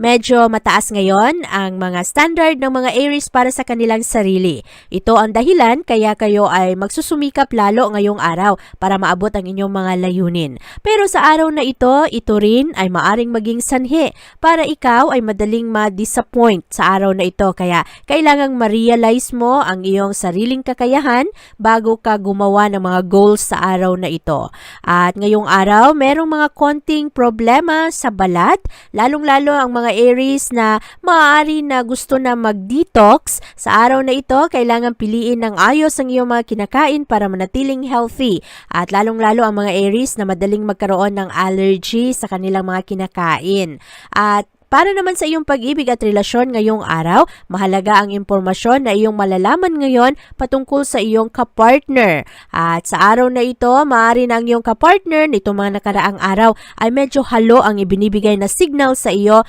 Medyo mataas ngayon ang mga standard ng mga Aries para sa kanilang sarili. Ito ang dahilan kaya kayo ay magsusumikap lalo ngayong araw para maabot ang inyong mga layunin. Pero sa araw na ito, ito rin ay maaring maging sanhi para ikaw ay madaling ma-disappoint sa araw na ito. Kaya kailangang ma-realize mo ang iyong sariling kakayahan bago ka gumawa ng mga goals sa araw na ito. At ngayong araw, merong mga konting problema sa balat, lalong-lalo ang mga Aries na maaari na gusto na mag-detox. Sa araw na ito, kailangan piliin ng ayos ang iyong mga kinakain para manatiling healthy. At lalong-lalo ang mga Aries na madaling magkaroon ng allergy sa kanilang mga kinakain. At para naman sa iyong pag-ibig at relasyon ngayong araw, mahalaga ang impormasyon na iyong malalaman ngayon patungkol sa iyong kapartner. At sa araw na ito, maaari na ang iyong kapartner nito mga nakaraang araw ay medyo halo ang ibinibigay na signal sa iyo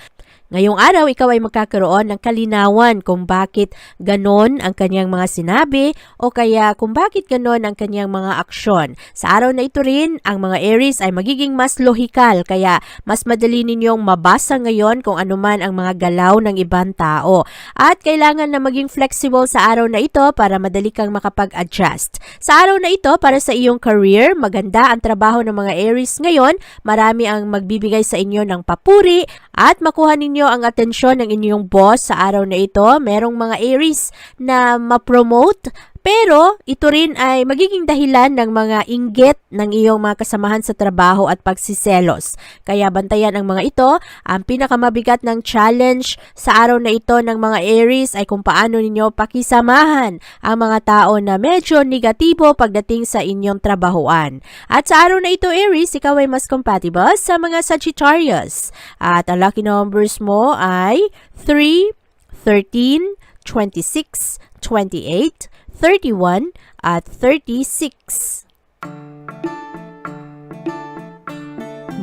Ngayong araw, ikaw ay magkakaroon ng kalinawan kung bakit ganon ang kanyang mga sinabi o kaya kung bakit ganon ang kanyang mga aksyon. Sa araw na ito rin, ang mga Aries ay magiging mas lohikal kaya mas madali ninyong mabasa ngayon kung anuman ang mga galaw ng ibang tao. At kailangan na maging flexible sa araw na ito para madali kang makapag-adjust. Sa araw na ito, para sa iyong career, maganda ang trabaho ng mga Aries ngayon. Marami ang magbibigay sa inyo ng papuri at makuha ninyo ang atensyon ng inyong boss sa araw na ito. Merong mga Aries na ma-promote pero ito rin ay magiging dahilan ng mga inggit ng iyong mga kasamahan sa trabaho at pagsiselos. Kaya bantayan ang mga ito. Ang pinakamabigat ng challenge sa araw na ito ng mga Aries ay kung paano ninyo pakisamahan ang mga tao na medyo negatibo pagdating sa inyong trabahuan. At sa araw na ito Aries, ikaw ay mas compatible sa mga Sagittarius. At ang lucky numbers mo ay 3, 13, 26, 28, 31 at 36.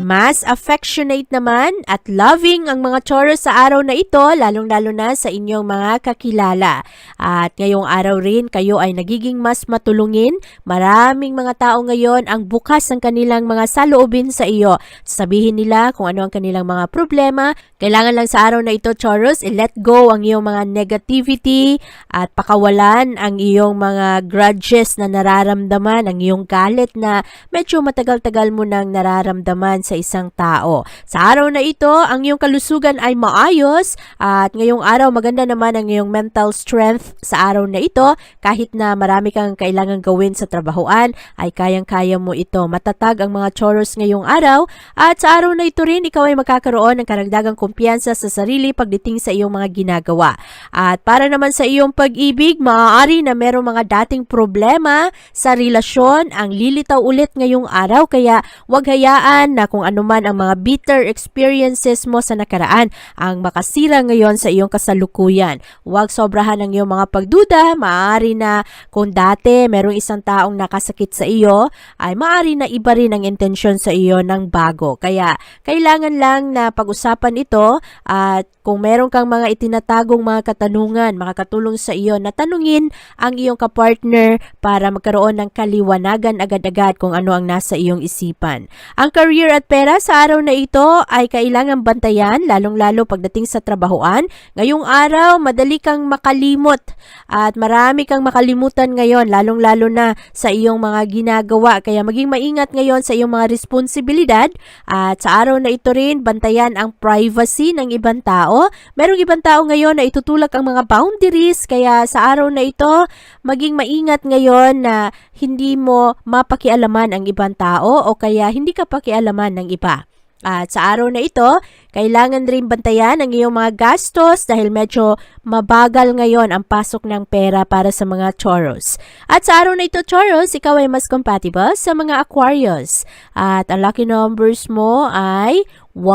Mas affectionate naman at loving ang mga Taurus sa araw na ito, lalong-lalo na sa inyong mga kakilala. At ngayong araw rin, kayo ay nagiging mas matulungin. Maraming mga tao ngayon ang bukas ng kanilang mga saloobin sa iyo. Sabihin nila kung ano ang kanilang mga problema. Kailangan lang sa araw na ito, Taurus, i-let go ang iyong mga negativity at pakawalan ang iyong mga grudges na nararamdaman, ang iyong galit na medyo matagal-tagal mo nang nararamdaman sa isang tao. Sa araw na ito, ang iyong kalusugan ay maayos at ngayong araw maganda naman ang iyong mental strength sa araw na ito. Kahit na marami kang kailangan gawin sa trabahoan, ay kayang-kaya mo ito. Matatag ang mga Taurus ngayong araw at sa araw na ito rin, ikaw ay magkakaroon ng karagdagang kumpiyansa sa sarili pagdating sa iyong mga ginagawa. At para naman sa iyong pag-ibig, maaari na merong mga dating problema sa relasyon ang lilitaw ulit ngayong araw kaya wag hayaan na kung anuman ang mga bitter experiences mo sa nakaraan ang makasira ngayon sa iyong kasalukuyan. Huwag sobrahan ang iyong mga pagduda. Maaari na kung dati merong isang taong nakasakit sa iyo, ay maaari na iba rin ang intensyon sa iyo ng bago. Kaya kailangan lang na pag-usapan ito at kung meron kang mga itinatagong mga katanungan, makakatulong sa iyo na tanungin ang iyong kapartner para magkaroon ng kaliwanagan agad-agad kung ano ang nasa iyong isipan. Ang career at pera sa araw na ito ay kailangan bantayan, lalong-lalo pagdating sa trabahoan. Ngayong araw, madali kang makalimot at marami kang makalimutan ngayon, lalong-lalo na sa iyong mga ginagawa. Kaya maging maingat ngayon sa iyong mga responsibilidad at sa araw na ito rin, bantayan ang privacy ng ibang tao. Merong ibang tao ngayon na itutulak ang mga boundaries, kaya sa araw na ito, maging maingat ngayon na hindi mo mapakialaman ang ibang tao o kaya hindi ka pakialaman ng iba. At sa araw na ito, kailangan rin bantayan ang iyong mga gastos dahil medyo mabagal ngayon ang pasok ng pera para sa mga Taurus. At sa araw na ito, Taurus, ikaw ay mas compatible sa mga Aquarius. At ang lucky numbers mo ay 1,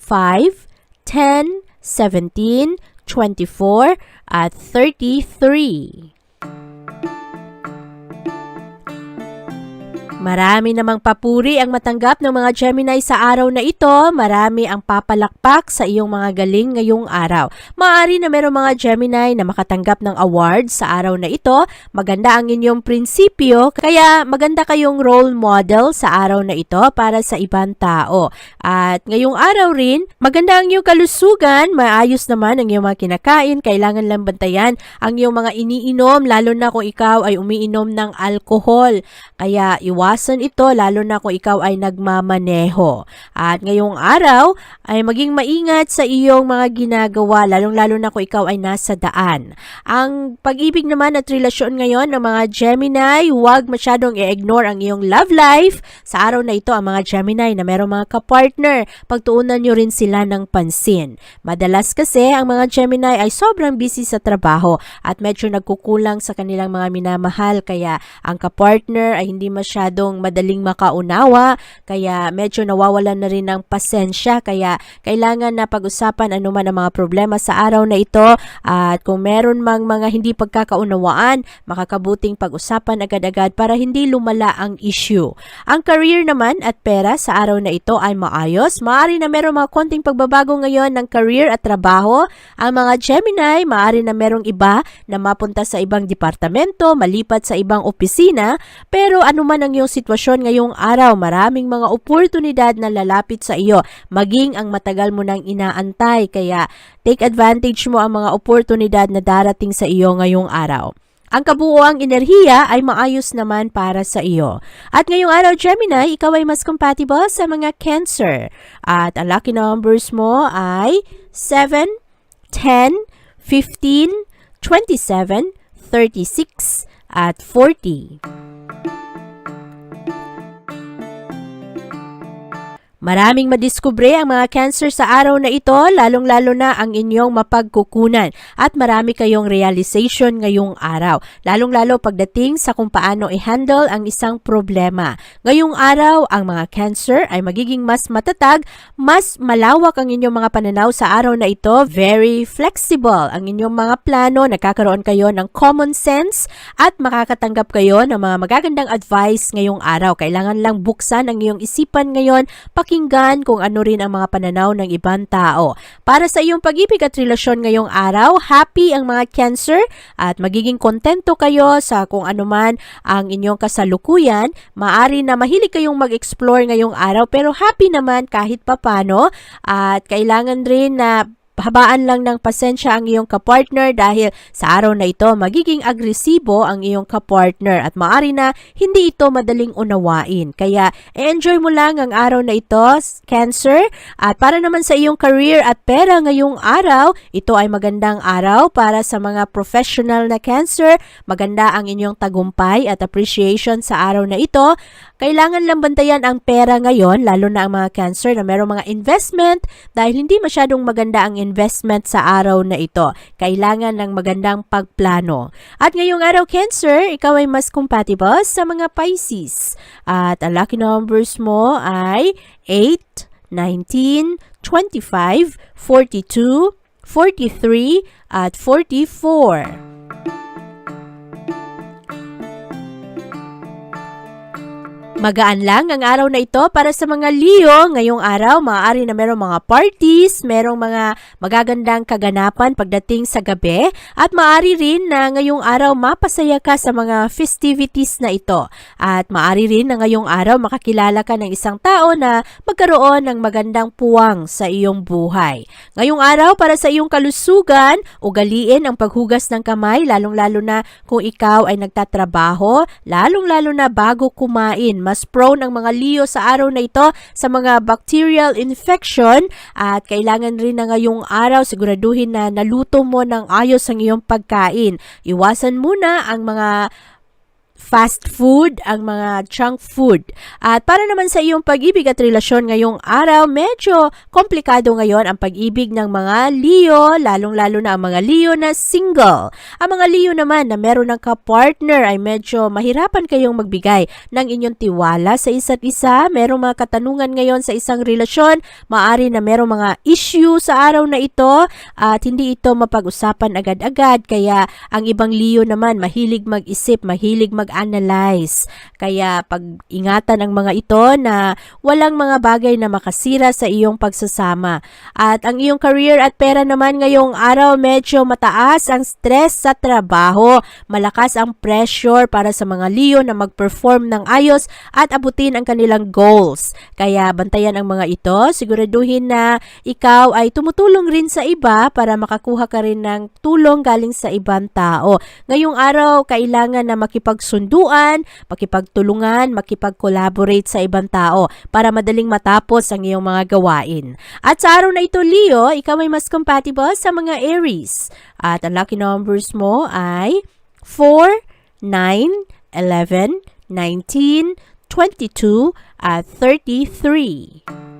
5, 10, 17, 24, at 33. Marami namang papuri ang matanggap ng mga Gemini sa araw na ito. Marami ang papalakpak sa iyong mga galing ngayong araw. Maaari na merong mga Gemini na makatanggap ng award sa araw na ito. Maganda ang inyong prinsipyo, kaya maganda kayong role model sa araw na ito para sa ibang tao. At ngayong araw rin, maganda ang iyong kalusugan, maayos naman ang iyong mga kinakain, kailangan lang bantayan ang iyong mga iniinom, lalo na kung ikaw ay umiinom ng alkohol. Kaya iwasan ito lalo na kung ikaw ay nagmamaneho. At ngayong araw ay maging maingat sa iyong mga ginagawa lalong-lalo na kung ikaw ay nasa daan. Ang pag-ibig naman at relasyon ngayon ng mga Gemini, huwag masyadong i-ignore ang iyong love life. Sa araw na ito, ang mga Gemini na merong mga kapartner, pagtuunan nyo rin sila ng pansin. Madalas kasi ang mga Gemini ay sobrang busy sa trabaho at medyo nagkukulang sa kanilang mga minamahal kaya ang kapartner ay hindi masyadong madaling makaunawa kaya medyo nawawalan na rin ng pasensya kaya kailangan na pag-usapan anuman ang mga problema sa araw na ito at kung meron mang mga hindi pagkakaunawaan makakabuting pag-usapan agad-agad para hindi lumala ang issue. Ang career naman at pera sa araw na ito ay maayos. Maari na meron mga konting pagbabago ngayon ng career at trabaho. Ang mga Gemini, maari na merong iba na mapunta sa ibang departamento, malipat sa ibang opisina, pero anuman ang iyong sitwasyon ngayong araw, maraming mga oportunidad na lalapit sa iyo, maging ang matagal mo nang inaantay. Kaya take advantage mo ang mga oportunidad na darating sa iyo ngayong araw. Ang kabuoang enerhiya ay maayos naman para sa iyo. At ngayong araw, Gemini, ikaw ay mas compatible sa mga Cancer. At ang lucky numbers mo ay 7, 10, 15, 27, 36, at 40. Maraming madiskubre ang mga cancer sa araw na ito, lalong-lalo na ang inyong mapagkukunan at marami kayong realization ngayong araw, lalong-lalo pagdating sa kung paano i-handle ang isang problema. Ngayong araw, ang mga cancer ay magiging mas matatag, mas malawak ang inyong mga pananaw sa araw na ito, very flexible ang inyong mga plano, nagkakaroon kayo ng common sense at makakatanggap kayo ng mga magagandang advice ngayong araw. Kailangan lang buksan ang iyong isipan ngayon, pakinggan kung ano rin ang mga pananaw ng ibang tao. Para sa iyong pag-ibig at relasyon ngayong araw, happy ang mga cancer at magiging kontento kayo sa kung ano man ang inyong kasalukuyan. Maari na mahilig kayong mag-explore ngayong araw pero happy naman kahit papano at kailangan rin na habaan lang ng pasensya ang iyong kapartner dahil sa araw na ito magiging agresibo ang iyong kapartner at maari na hindi ito madaling unawain. Kaya enjoy mo lang ang araw na ito, Cancer. At para naman sa iyong career at pera ngayong araw, ito ay magandang araw para sa mga professional na Cancer. Maganda ang inyong tagumpay at appreciation sa araw na ito. Kailangan lang bantayan ang pera ngayon, lalo na ang mga Cancer na merong mga investment dahil hindi masyadong maganda ang investment sa araw na ito. Kailangan ng magandang pagplano. At ngayong araw, Cancer, ikaw ay mas compatible sa mga Pisces. At ang lucky numbers mo ay 8, 19, 25, 42, 43, at 44. Magaan lang ang araw na ito para sa mga Leo. Ngayong araw, maaari na merong mga parties, merong mga magagandang kaganapan pagdating sa gabi, at maaari rin na ngayong araw mapasaya ka sa mga festivities na ito. At maaari rin na ngayong araw makakilala ka ng isang tao na magkaroon ng magandang puwang sa iyong buhay. Ngayong araw, para sa iyong kalusugan, ugaliin ang paghugas ng kamay, lalong-lalo na kung ikaw ay nagtatrabaho, lalong-lalo na bago kumain. Mas prone ang mga Leo sa araw na ito sa mga bacterial infection at kailangan rin na ngayong araw siguraduhin na naluto mo ng ayos ang iyong pagkain. Iwasan muna ang mga fast food, ang mga junk food. At para naman sa iyong pag-ibig at relasyon ngayong araw, medyo komplikado ngayon ang pag-ibig ng mga Leo, lalong-lalo na ang mga Leo na single. Ang mga Leo naman na meron ng ka-partner ay medyo mahirapan kayong magbigay ng inyong tiwala sa isa't isa. Merong mga katanungan ngayon sa isang relasyon, maari na merong mga issue sa araw na ito at hindi ito mapag-usapan agad-agad. Kaya ang ibang Leo naman mahilig mag-isip, mahilig mag-analyze. Kaya pag-ingatan ang mga ito na walang mga bagay na makasira sa iyong pagsasama. At ang iyong career at pera naman ngayong araw medyo mataas ang stress sa trabaho. Malakas ang pressure para sa mga Leo na mag-perform ng ayos at abutin ang kanilang goals. Kaya bantayan ang mga ito, siguraduhin na ikaw ay tumutulong rin sa iba para makakuha ka rin ng tulong galing sa ibang tao. Ngayong araw, kailangan na makipagsunduan, makipagtulungan, makipag-collaborate sa ibang tao para madaling matapos ang iyong mga gawain. At sa araw na ito, Leo, ikaw ay mas compatible sa mga Aries. At ang lucky numbers mo ay 4, 9, 11, 19, 22, at 33.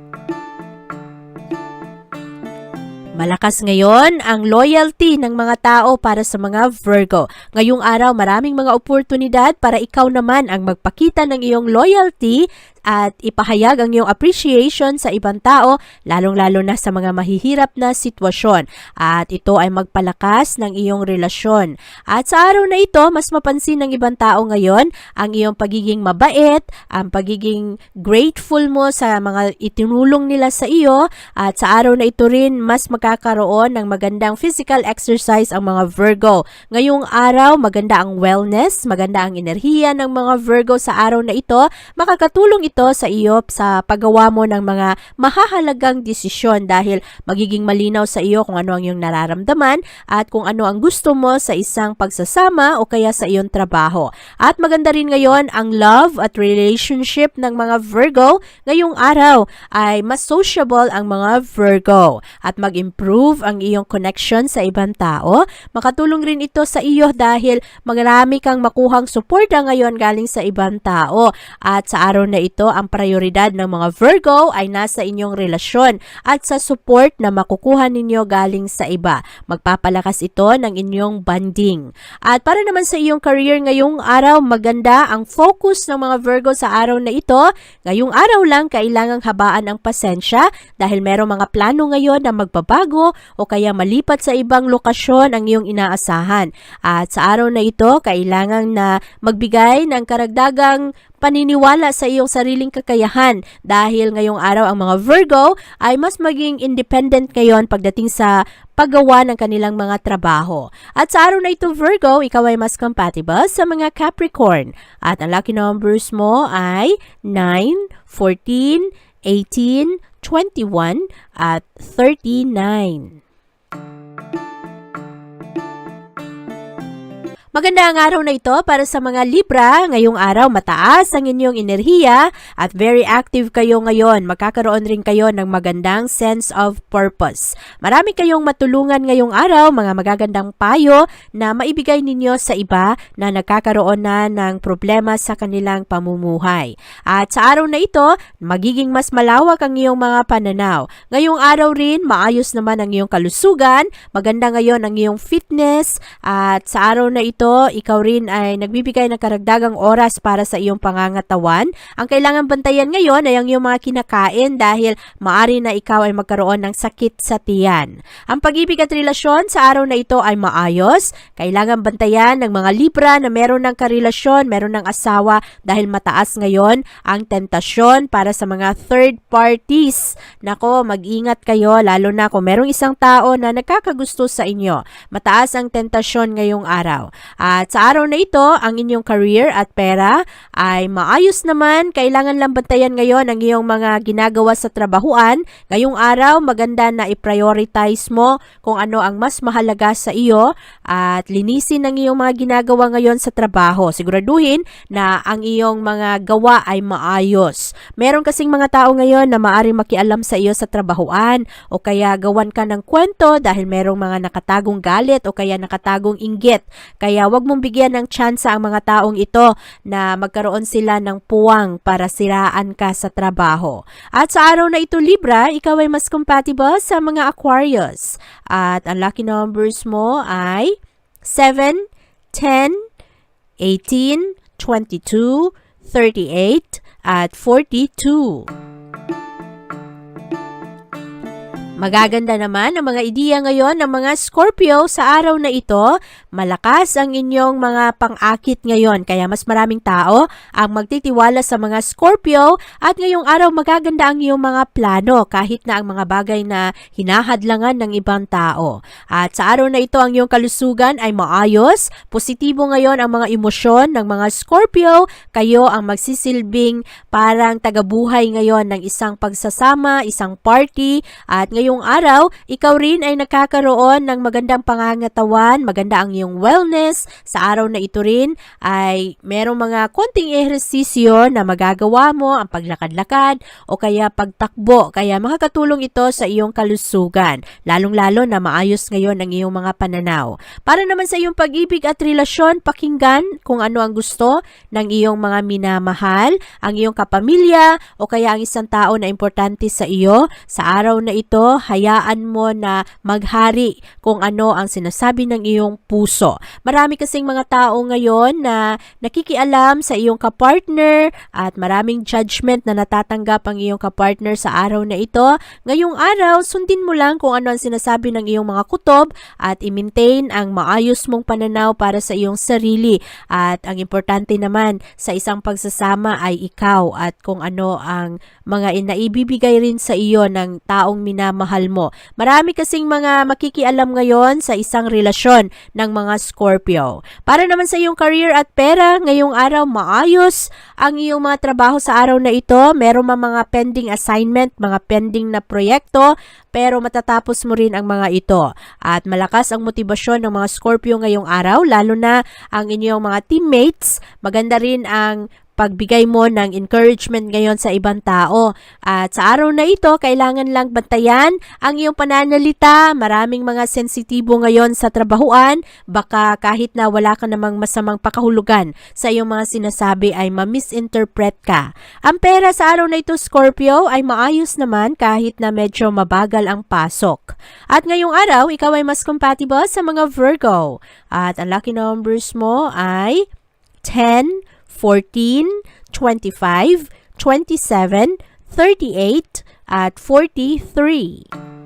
Malakas ngayon ang loyalty ng mga tao para sa mga Virgo. Ngayong araw, maraming mga oportunidad para ikaw naman ang magpakita ng iyong loyalty at ipahayag ang iyong appreciation sa ibang tao, lalong-lalo na sa mga mahihirap na sitwasyon. At ito ay magpalakas ng iyong relasyon. At sa araw na ito, mas mapansin ng ibang tao ngayon ang iyong pagiging mabait, ang pagiging grateful mo sa mga itinulong nila sa iyo. At sa araw na ito rin, mas magkakaroon ng magandang physical exercise ang mga Virgo. Ngayong araw, maganda ang wellness, maganda ang enerhiya ng mga Virgo sa araw na ito. Makakatulong ito sa iyo sa paggawa mo ng mga mahahalagang desisyon dahil magiging malinaw sa iyo kung ano ang iyong nararamdaman at kung ano ang gusto mo sa isang pagsasama o kaya sa iyong trabaho. At maganda rin ngayon ang love at relationship ng mga Virgo. Ngayong araw ay mas sociable ang mga Virgo at mag-improve ang iyong connection sa ibang tao. Makatulong rin ito sa iyo dahil marami kang makuhang suporta ngayon galing sa ibang tao. At sa araw na ito, ang prioridad ng mga Virgo ay nasa inyong relasyon at sa support na makukuha ninyo galing sa iba. Magpapalakas ito ng inyong bonding. At para naman sa iyong career ngayong araw, maganda ang focus ng mga Virgo sa araw na ito. Ngayong araw lang, kailangang habaan ang pasensya dahil merong mga plano ngayon na magbabago o kaya malipat sa ibang lokasyon ang iyong inaasahan. At sa araw na ito, kailangan na magbigay ng karagdagang paniniwala sa iyong sariling kakayahan dahil ngayong araw ang mga Virgo ay mas maging independent ngayon pagdating sa paggawa ng kanilang mga trabaho. At sa araw na ito Virgo, ikaw ay mas compatible sa mga Capricorn. At ang lucky numbers mo ay 9, 14, 18, 21, at 39. Maganda ang araw na ito para sa mga Libra. Ngayong araw, mataas ang inyong enerhiya at very active kayo ngayon. Magkakaroon rin kayo ng magandang sense of purpose. Marami kayong matulungan ngayong araw, mga magagandang payo na maibigay ninyo sa iba na nagkakaroon na ng problema sa kanilang pamumuhay. At sa araw na ito, magiging mas malawak ang iyong mga pananaw. Ngayong araw rin, maayos naman ang iyong kalusugan, maganda ngayon ang iyong fitness at sa araw na ito, ito, ikaw rin ay nagbibigay ng karagdagang oras para sa iyong pangangatawan. Ang kailangan bantayan ngayon ay ang iyong mga kinakain dahil maari na ikaw ay magkaroon ng sakit sa tiyan. Ang pag-ibig at relasyon sa araw na ito ay maayos. Kailangan bantayan ng mga Libra na meron ng karelasyon, meron ng asawa dahil mataas ngayon ang tentasyon para sa mga third parties. Nako, mag-ingat kayo lalo na kung merong isang tao na nagkakagusto sa inyo. Mataas ang tentasyon ngayong araw. At sa araw na ito, ang inyong career at pera ay maayos naman. Kailangan lang bantayan ngayon ang iyong mga ginagawa sa trabahuan. Ngayong araw, maganda na i-prioritize mo kung ano ang mas mahalaga sa iyo at linisin ang iyong mga ginagawa ngayon sa trabaho. Siguraduhin na ang iyong mga gawa ay maayos. Meron kasing mga tao ngayon na maaaring makialam sa iyo sa trabahuan o kaya gawan ka ng kwento dahil merong mga nakatagong galit o kaya nakatagong inggit. Kaya wag mong bigyan ng tsansa ang mga taong ito na magkaroon sila ng puwang para siraan ka sa trabaho. At sa araw na ito Libra, ikaw ay mas compatible sa mga Aquarius. At ang lucky numbers mo ay 7, 10, 18, 22, 38, at 42. Magaganda naman ang mga ideya ngayon ng mga Scorpio sa araw na ito. Malakas ang inyong mga pang-akit ngayon kaya mas maraming tao ang magtitiwala sa mga Scorpio at ngayong araw magaganda ang iyong mga plano kahit na ang mga bagay na hinahadlangan ng ibang tao. At sa araw na ito ang iyong kalusugan ay maayos. Positibo ngayon ang mga emosyon ng mga Scorpio. Kayo ang magsisilbing parang tagabuhay ngayon ng isang pagsasama, isang party at ngayong araw, ikaw rin ay nakakaroon ng magandang pangangatawan, maganda ang iyong wellness. Sa araw na ito rin ay merong mga konting ehersisyo na magagawa mo, ang paglakad-lakad o kaya pagtakbo. Kaya makakatulong ito sa iyong kalusugan, lalong-lalo na maayos ngayon ang iyong mga pananaw. Para naman sa iyong pag-ibig at relasyon, pakinggan kung ano ang gusto ng iyong mga minamahal, ang iyong kapamilya o kaya ang isang tao na importante sa iyo. Sa araw na ito, hayaan mo na maghari kung ano ang sinasabi ng iyong puso. Marami kasing mga tao ngayon na nakikialam sa iyong kapartner at maraming judgment na natatanggap ang iyong kapartner sa araw na ito. Ngayong araw, sundin mo lang kung ano ang sinasabi ng iyong mga kutob at i-maintain ang maayos mong pananaw para sa iyong sarili. At ang importante naman sa isang pagsasama ay ikaw at kung ano ang mga inaibibigay rin sa iyo ng taong minamahal mo. Marami kasing mga makikialam ngayon sa isang relasyon ng mga Scorpio. Para naman sa iyong career at pera, ngayong araw maayos ang iyong mga trabaho sa araw na ito. Meron man mga pending assignment, mga pending na proyekto, pero matatapos mo rin ang mga ito. At malakas ang motibasyon ng mga Scorpio ngayong araw, lalo na ang inyong mga teammates. Maganda rin ang pagbigay mo ng encouragement ngayon sa ibang tao. At sa araw na ito, kailangan lang bantayan ang iyong pananalita. Maraming mga sensitibo ngayon sa trabahuan. Baka kahit na wala ka namang masamang pakahulugan sa iyong mga sinasabi ay ma-misinterpret ka. Ang pera sa araw na ito, Scorpio, ay maayos naman kahit na medyo mabagal ang pasok. At ngayong araw, ikaw ay mas compatible sa mga Virgo. At ang lucky numbers mo ay 10, 14, 25, 27, 38, at 43.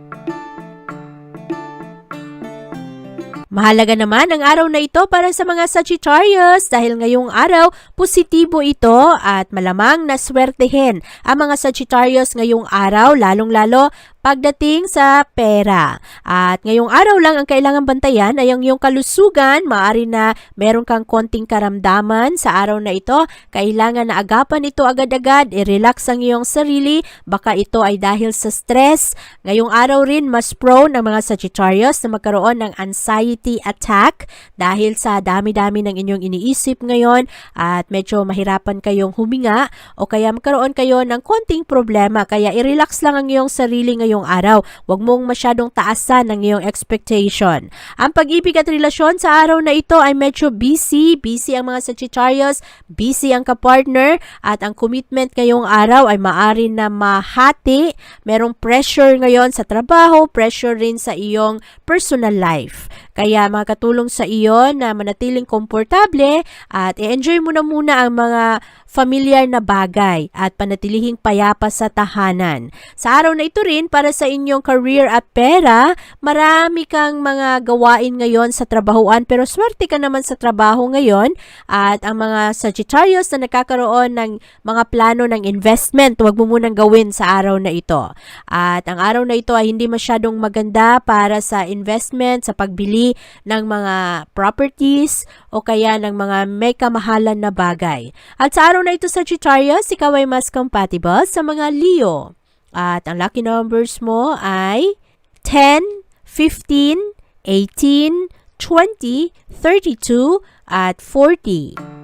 Mahalaga naman ang araw na ito para sa mga Sagittarius dahil ngayong araw positibo ito at malamang na swertehin ang mga Sagittarius ngayong araw lalong-lalo pagdating sa pera. At ngayong araw lang ang kailangan bantayan ay ang iyong kalusugan. Maari na meron kang konting karamdaman sa araw na ito. Kailangan na agapan ito agad-agad. I-relax ang iyong sarili. Baka ito ay dahil sa stress. Ngayong araw rin mas prone ang mga Sagittarius na magkaroon ng anxiety attack dahil sa dami-dami ng inyong iniisip ngayon at medyo mahirapan kayong huminga o kaya magkaroon kayo ng konting problema. Kaya i-relax lang ang iyong sarili ngayon ngayong araw. Huwag mong masyadong taasan ng iyong expectation. Ang pag-ibig at relasyon sa araw na ito ay medyo busy. Busy ang mga Sagittarius, busy ang kapartner, at ang commitment ngayong araw ay maari na mahati. Merong pressure ngayon sa trabaho, pressure rin sa iyong personal life. Kaya makatulong sa iyo na manatiling komportable at i-enjoy mo na muna ang mga familiar na bagay at panatilihing payapa sa tahanan. Sa araw na ito rin, para sa inyong career at pera, marami kang mga gawain ngayon sa trabahuan pero swerte ka naman sa trabaho ngayon at ang mga Sagittarius na nakakaroon ng mga plano ng investment, huwag mo munang gawin sa araw na ito. At ang araw na ito ay hindi masyadong maganda para sa investment, sa pagbili ng mga properties o kaya ng mga may kamahalan na bagay. At sa araw na ito Sagittarius, ikaw ay mas compatible sa mga Leo. At ang lucky numbers mo ay 10, 15, 18, 20, 32, at 40.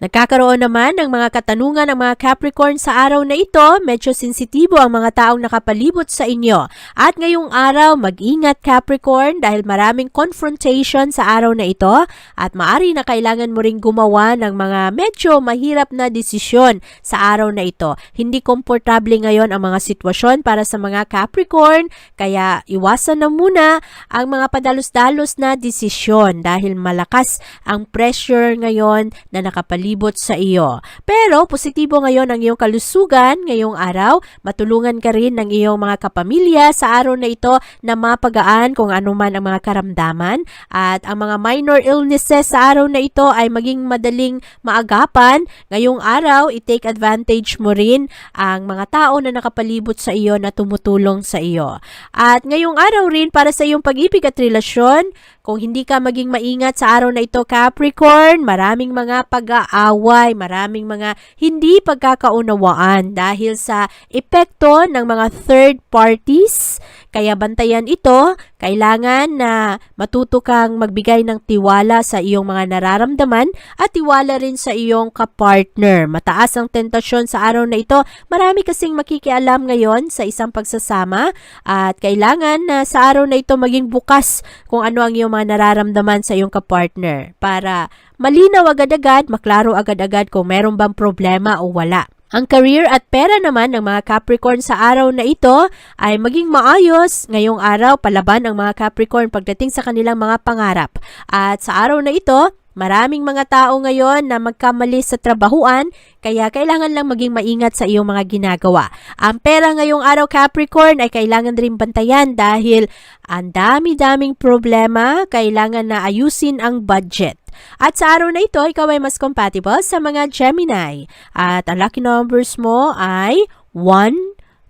Nagkakaroon naman ng mga katanungan ng mga Capricorn sa araw na ito, medyo sensitibo ang mga taong nakapalibot sa inyo. At ngayong araw, mag-ingat Capricorn dahil maraming confrontation sa araw na ito at maari na kailangan mo ring gumawa ng mga medyo mahirap na desisyon sa araw na ito. Hindi komportable ngayon ang mga sitwasyon para sa mga Capricorn, kaya iwasan na muna ang mga padalos-dalos na desisyon dahil malakas ang pressure ngayon na nakapalibot sa iyo. Pero positibo ngayon ang iyong kalusugan ngayong araw. Matulungan ka rin ng iyong mga kapamilya sa araw na ito na mapagaan kung ano man ang mga karamdaman at ang mga minor illnesses sa araw na ito ay maging madaling maagapan. Ngayong araw, i-take advantage mo rin ang mga tao na nakapalibot sa iyo na tumutulong sa iyo. At ngayong araw rin para sa iyong pag-ibig at relasyon, kung hindi ka maging maingat sa araw na ito Capricorn, maraming mga pag-aaway, maraming mga hindi pagkakaunawaan dahil sa epekto ng mga third parties. Kaya bantayan ito, kailangan na matuto kang magbigay ng tiwala sa iyong mga nararamdaman at tiwala rin sa iyong kapartner. Mataas ang tentasyon sa araw na ito. Marami kasing makikialam ngayon sa isang pagsasama at kailangan na sa araw na ito maging bukas kung ano ang iyong mga nararamdaman sa iyong kapartner para malinaw agad-agad, maklaro agad-agad kung meron bang problema o wala. Ang career at pera naman ng mga Capricorn sa araw na ito ay maging maayos. Ngayong araw, palaban ang mga Capricorn pagdating sa kanilang mga pangarap. At sa araw na ito, Maraming mga tao ngayon na magkamali sa trabahuan, kaya kailangan lang maging maingat sa iyong mga ginagawa. Ang pera ngayong araw Capricorn ay kailangan rin bantayan dahil ang dami-daming problema, kailangan na ayusin ang budget. At sa araw na ito, ikaw ay mas compatible sa mga Gemini. At ang lucky numbers mo ay 1,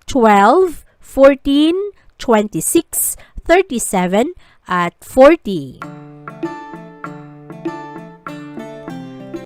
12, 14, 26, 37, at 40.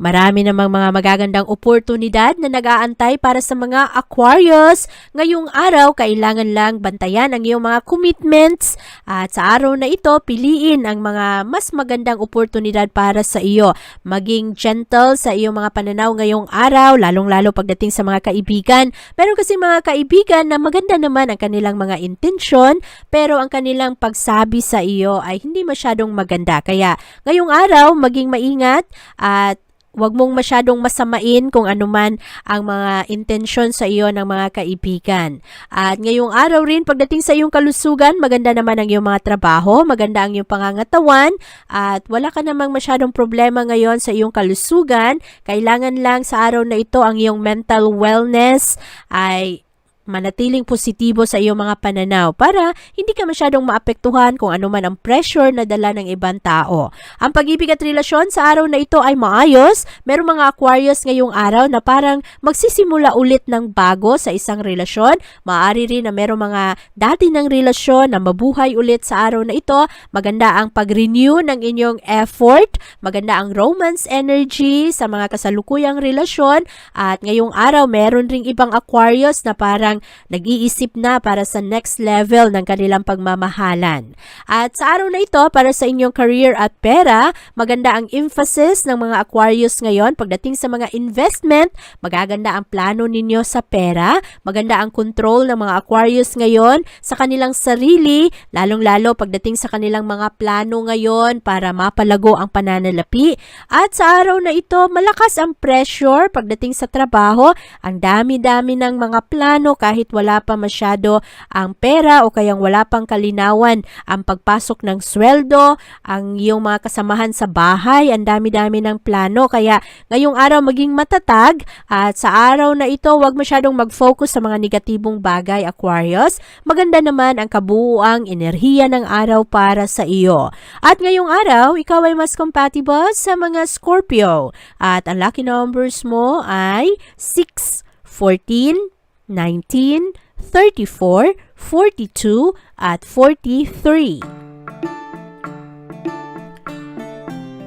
Marami namang mga magagandang oportunidad na nag-aantay para sa mga Aquarius. Ngayong araw, kailangan lang bantayan ang iyong mga commitments at sa araw na ito, piliin ang mga mas magandang oportunidad para sa iyo. Maging gentle sa iyong mga pananaw ngayong araw, lalong-lalo pagdating sa mga kaibigan. Meron kasi mga kaibigan na maganda naman ang kanilang mga intensyon, pero ang kanilang pagsabi sa iyo ay hindi masyadong maganda. Kaya ngayong araw, maging maingat at Huwag mong masyadong masamain kung anuman ang mga intensyon sa iyo ng mga kaibigan. At ngayong araw rin, pagdating sa iyong kalusugan, maganda naman ang iyong mga trabaho, maganda ang iyong pangangatawan, at wala ka namang masyadong problema ngayon sa iyong kalusugan. Kailangan lang sa araw na ito ang iyong mental wellness ay manatiling positibo sa iyong mga pananaw para hindi ka masyadong maapektuhan kung ano man ang pressure na dala ng ibang tao. Ang pag-ibig at relasyon sa araw na ito ay maayos. Merong mga Aquarius ngayong araw na parang magsisimula ulit ng bago sa isang relasyon. Maari rin na merong mga dati ng relasyon na mabuhay ulit sa araw na ito. Maganda ang pag-renew ng inyong effort. Maganda ang romance energy sa mga kasalukuyang relasyon. At ngayong araw, meron ring ibang Aquarius na parang nag-iisip na para sa next level ng kanilang pagmamahalan. At sa araw na ito, para sa inyong career at pera, maganda ang emphasis ng mga Aquarius ngayon pagdating sa mga investment, magaganda ang plano ninyo sa pera, maganda ang control ng mga Aquarius ngayon sa kanilang sarili, lalong-lalo pagdating sa kanilang mga plano ngayon para mapalago ang pananalapi. At sa araw na ito, malakas ang pressure pagdating sa trabaho, ang dami-dami ng mga plano, kahit wala pa masyado ang pera o kayang wala pang kalinawan ang pagpasok ng sweldo, ang iyong mga kasamahan sa bahay, ang dami-dami ng plano. Kaya ngayong araw maging matatag at sa araw na ito huwag masyadong mag-focus sa mga negatibong bagay Aquarius. Maganda naman ang kabuuang enerhiya ng araw para sa iyo. At ngayong araw, ikaw ay mas compatible sa mga Scorpio. At ang lucky numbers mo ay 6, 14, 19, 34, 42, at 43.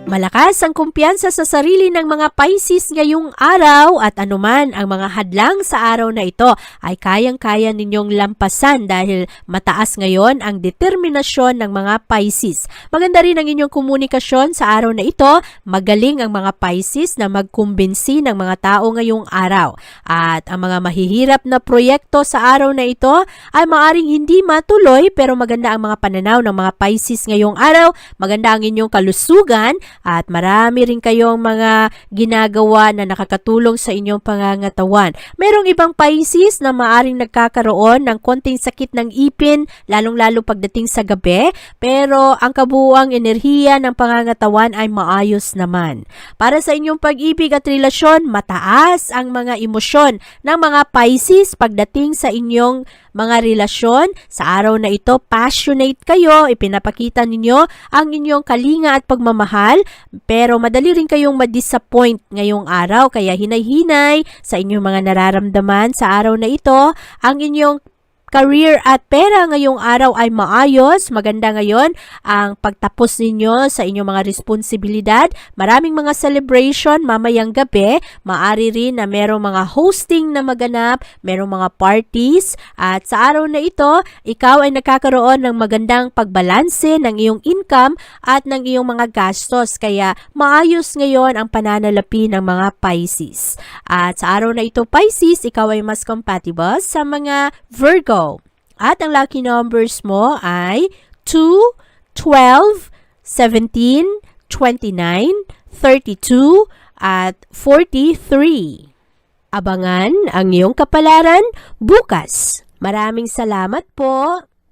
Malakas ang kumpiyansa sa sarili ng mga Pisces ngayong araw at anuman ang mga hadlang sa araw na ito ay kayang-kaya ninyong lampasan dahil mataas ngayon ang determinasyon ng mga Pisces. Maganda rin ang inyong komunikasyon sa araw na ito. Magaling ang mga Pisces na magkumbinsi ng mga tao ngayong araw. At ang mga mahihirap na proyekto sa araw na ito ay maaring hindi matuloy pero maganda ang mga pananaw ng mga Pisces ngayong araw. Maganda ang inyong kalusugan at marami rin kayong mga ginagawa na nakakatulong sa inyong pangangatawan. Merong ibang Pisces na maaring nagkakaroon ng konting sakit ng ipin, lalong-lalo pagdating sa gabi, pero ang kabuuang enerhiya ng pangangatawan ay maayos naman. Para sa inyong pag-ibig at relasyon, mataas ang mga emosyon ng mga Pisces pagdating sa inyong mga relasyon. Sa araw na ito, passionate kayo, ipinapakita ninyo ang inyong kalinga at pagmamahal, pero madali rin kayong ma-disappoint ngayong araw, kaya hinay-hinay sa inyong mga nararamdaman sa araw na ito, ang inyong career at pera ngayong araw ay maayos. Maganda ngayon ang pagtapos ninyo sa inyong mga responsibilidad. Maraming mga celebration mamayang gabi. Maari rin na merong mga hosting na maganap, merong mga parties. At sa araw na ito, ikaw ay nagkakaroon ng magandang pagbalanse ng iyong income at ng iyong mga gastos. Kaya maayos ngayon ang pananalapi ng mga Pisces. At sa araw na ito, Pisces, ikaw ay mas compatible sa mga Virgo. At ang lucky numbers mo ay 2, 12, 17, 29, 32, at 43. Abangan ang iyong kapalaran bukas. Maraming salamat po.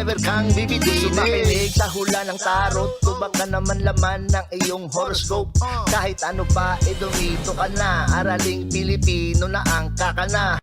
never kang bibitinin. Makinig sa hula ng tarot Tubag ka naman laman ng iyong horoscope. Kahit ano pa, eh dumito ka na. Araling Pilipino na ang kakana